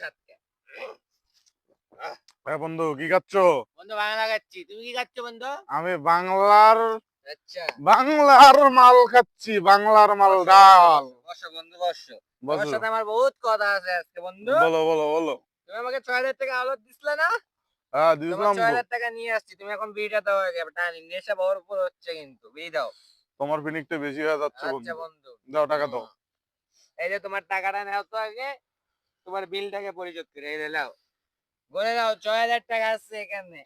সাতকে এ বন্ধু কি খাচ্ছ? বন্ধু বাংলা খাচ্ছি। তুমি কি খাচ্ছ বন্ধু? আমি বাংলার আচ্ছা। বাংলার মাল খাচ্ছি বাংলার মাল ডাল। বসো বন্ধু বসো। তোমার সাথে আমার বহুত কথা আছে আজকে বন্ধু। বলো বলো বলো। তুমি আমাকে ছয় হাজার টাকা আলো দিছিলে না? হ্যাঁ তোমার ছয় হাজার টাকা নিয়ে আসছি। তুমি এখন বিড়িটা দাও টানি নেশা ভরপুর হচ্ছে কিন্তু বিড়ি দাও। তোমার ফিনিকটা বেশি হয়ে যাচ্ছে আচ্ছা বন্ধু। বন্ধু। দাও টাকা দাও। এই যে তোমার টাকাটা নাও তো আগে তোমার বিলটাকে পরিশোধ করে এই যে নাও। বলে দাও ছয় হাজার টাকা আছে এখানে।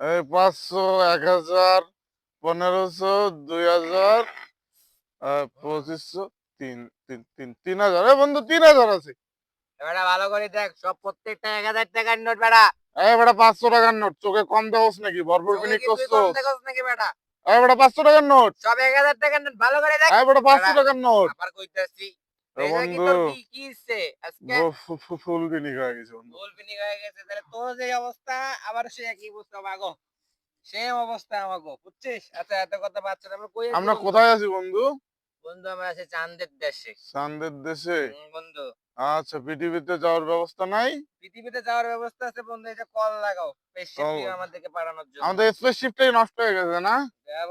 এই পাঁচশো এক হাজার পনেরোশো দুই হাজার পঁচিশশো তিন তিন তিন তিন হাজার এ বন্ধু তিন হাজার আছে এবারে ভালো করে দেখ সব প্রত্যেকটা এক হাজার টাকার নোট বেড়া এই বেটা পাঁচশো টাকার নোট। চোখে কম দেওস নাকি? ভরপুর তোকে ফিনিক কি তুই করছ নাকি বেটা? এই বেটা পাঁচশো টাকার নোট। সব এক হাজার টাকার নোট ভালো করে দেখ। এই বেটা পাঁচশো টাকার নোট। আবার কইতাছি। বন্ধু ফুল হয়ে গেছে বন্ধু হয়ে গেছে তাহলে তোর যে অবস্থা আবার সে একই অবস্থা মাগো সেম অবস্থা আমাগো বুঝছিস আচ্ছা এত কথা আমরা কই আমরা বন্ধু? কোথায় আছি বন্ধু বন্ধু আমরা আছি চাঁদের দেশে দেশে বন্ধু আচ্ছা পৃথিবীতে যাওয়ার ব্যবস্থা নাই পৃথিবীতে যাওয়ার ব্যবস্থা আছে বন্ধু এটা কল লাগাও স্পেসশিপ আমাদেরকে পাঠানোর জন্য আমাদের স্পেসশিপটাই নষ্ট হয়ে গেছে না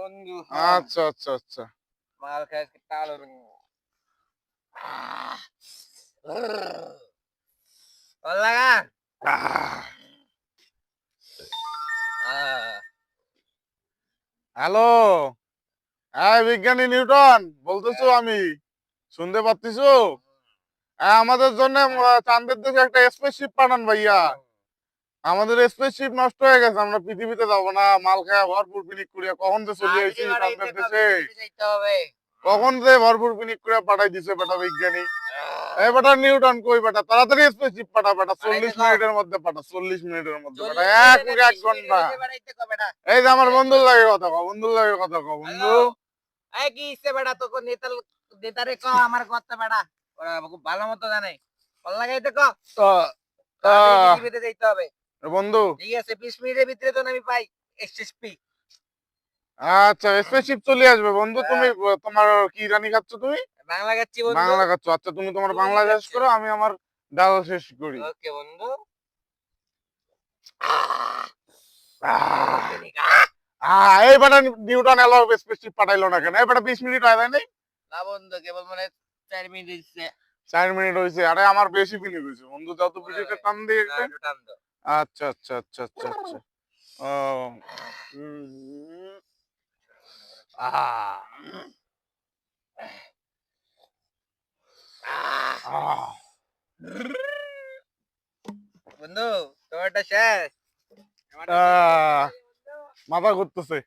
বন্ধু। আচ্ছা আচ্ছা আচ্ছা মাল খাই কল লাগা হ্যালো। হ্যাঁ বিজ্ঞানী নিউটন বলতেছো আমি। শুনতে পাচ্ছিস হ্যাঁ আমাদের জন্য চাঁদের দেশে একটা স্পেসশিপ পাঠান ভাইয়া। আমাদের স্পেসশিপ নষ্ট হয়ে গেছে আমরা পৃথিবীতে যাব না মাল খায়া ভরপুর পিনিক করিয়া কখন যে চলে বাড়াইতে চাঁদের দেশে। কখন যে ভরপুর পিনিক করিয়া পাঠাই দিছে বেটা বিজ্ঞানী। এই বেটা নিউটন কই বেটা? তাড়াতাড়ি স্পেসশিপ পাঠা বেটা চল্লিশ মিনিটের মধ্যে পাঠা চল্লিশ মিনিটের মধ্যে চল্লিশ বেটা এক মিনিটে এক ঘণ্টা। মিনিটে বাড়াইতে কবে না? এই যে আমার বন্ধুর লাগে কথা কও বন্ধুর লাগে কথা কও বন্ধু? এই কি ইচ্ছে বেটা? তোকে নেতাল নেতারে ক আমার কথা বেটা। ওরা খুব ভালো মতো জানে। কল লাগাইতে ক। তাড়াতাড়ি যাইতে হবে। বন্ধু। ঠিক আছে বিশ মিনিটের ভিতরে তো আমি পাই এসএসপি। আচ্ছা স্পেসশিপ চলে আসবে বন্ধু। তুমি তোমার কি রানি খাচ্ছ তুমি? বাংলা গাচ্ছি বন্ধু। বাংলা খাচ্ছ। আচ্ছা তুমি তোমার বাংলা শেষ করো আমি আমার ডাল শেষ করি। ওকে বন্ধু। আহ, আহ, এই বেটা নিউটন স্পেসশিপ পাঠাইলো না কেন? এই বেটা বিশ মিনিট হয় নাই? না বন্ধু কেবল মানে মিনিট মিনিট আরে আমার বেশি হয়েছে বন্ধু টান দিয়ে। আচ্ছা আচ্ছা আচ্ছা আচ্ছা আচ্ছা। ও বন্ধু তোমারটা শেষ। মাথা ঘুরতেছে।